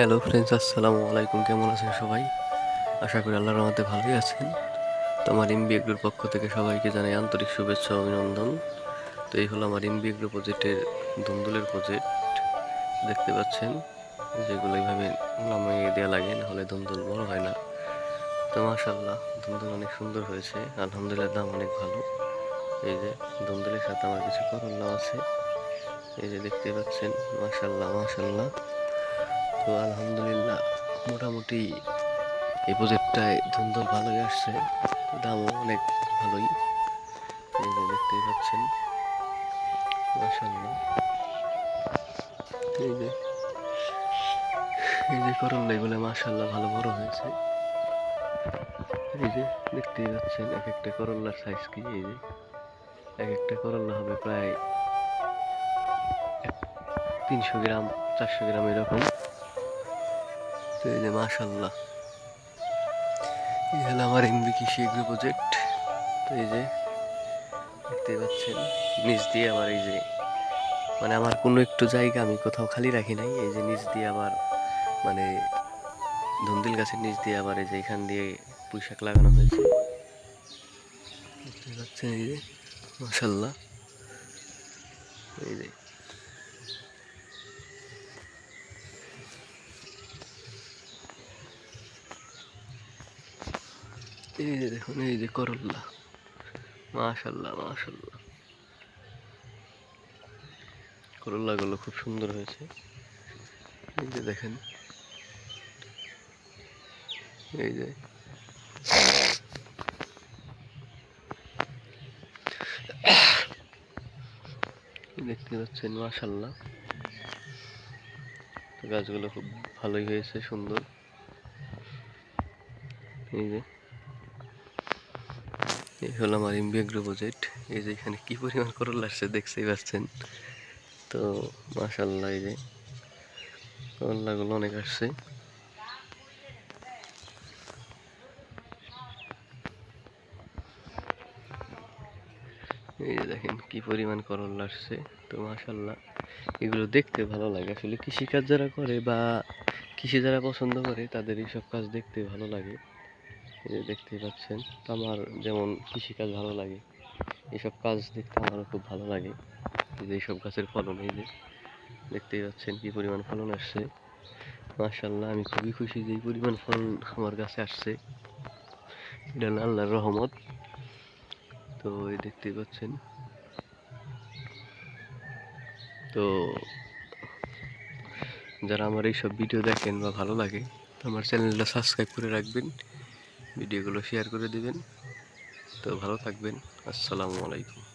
Hello friends আসসালামু আলাইকুম। কেমন আছেন সবাই? আশা করি আল্লাহর রহমতে ভালোই আছেন। তো আমার এমবি এগ্রোর পক্ষ থেকে সবাইকে জানাই আন্তরিক শুভেচ্ছা অভিনন্দন। তো এই হলো আমার এমবি এগ্রো প্রজেক্টের ধুন্দুলের প্রজেক্ট দেখতে পাচ্ছেন, যেগুলো এইভাবে নামিয়ে দেওয়া লাগে নাহলে ধুন্দুল বড় হয় না। তো মাশাল্লাহ ধুন্দুল অনেক সুন্দর হয়েছে। আলহামদুলিল্লাহ দাম অনেক ভালো। এই যে ধুন্দুলের সাথে আমার কিছু করল্লা আছে। এই যে দেখতে পাচ্ছেন মাশাল্লাহ মাশাল্লাহ তো আলহামদুলিল্লাহ, মোটামুটি এই প্রজেক্টটায় ধুন্দল ভালোই আসছে, দামও অনেক ভালোই দেখতেই পাচ্ছেন মাশাল্লাহ এই যে এই যে করল্লা এগুলো মাশাল্লাহ ভালো বড় হয়েছে। এই যে দেখতেই পাচ্ছেন, এক একটা করল্লার সাইজ কি, এই যে, এক একটা করল্লা হবে প্রায় তিনশো গ্রাম, চারশো গ্রাম এরকম। তো এই যে মাশাল্লাহ এই হলো আমার এমবি কৃষি এগ্রো প্রজেক্ট। তো এই যে দেখতে পাচ্ছেন, নিচ দিয়ে আবার এই যে মানে আমার কোনো একটু জায়গা আমি কোথাও খালি রাখি নাই, এই যে নিচ দিয়ে আবার মানে ধন্দিল গাছের নিচ দিয়ে আবার এই যে এখান দিয়ে পুঁইশাক লাগানো হয়েছে। দেখতে পাচ্ছেন এই যে মাশাল্লাহ এই যে এই যে দেখুন, এই যে করল্লা মাশাল্লাহ মাশাল্লাহ করল্লাগুলো খুব সুন্দর হয়েছে। এই যে দেখেন। এই যে। দেখতে পাচ্ছেন মাশাল্লাহ গাছগুলো খুব ভালোই হয়েছে, সুন্দর। এই যে। এই হলো আমার ইম্বিয়াগ্রো প্রজেক্ট এই যে এখানে কি পরিমাণ করল আসছে দেখতেই পাচ্ছেন। তো মাশাল্লাহ এই যে করলাগুলো অনেক আসছে। এই যে দেখেন কি পরিমাণ করল্লা আসছে। তো মাশাল্লাহ এগুলো দেখতে ভালো লাগে। আসলে কৃষিকাজ যারা করে বা কৃষি যারা পছন্দ করে তাদের এইসব কাজ দেখতে ভালো লাগে। এই দেখতেই পাচ্ছেন আমার যেমন কৃষিকাজ ভালো লাগে এইসব কাজ দেখতে আমারও খুব ভালো লাগে। এই যে এইসব গাছের ফলন, এই যে দেখতেই পাচ্ছেন কি পরিমাণ ফলন আসছে। মাশাল্লাহ আমি খুবই খুশি যে এই পরিমাণ ফলন আমার কাছে আসছে। এটা আল্লাহর রহমত। তো এই দেখতেই পাচ্ছেন। তো যারা আমার এইসব ভিডিও দেখেন বা ভালো লাগে, আমার চ্যানেলটা সাবস্ক্রাইব করে রাখবেন। ভিডিওগুলো শেয়ার করে দিবেন। তো ভালো থাকবেন। আসসালামু আলাইকুম।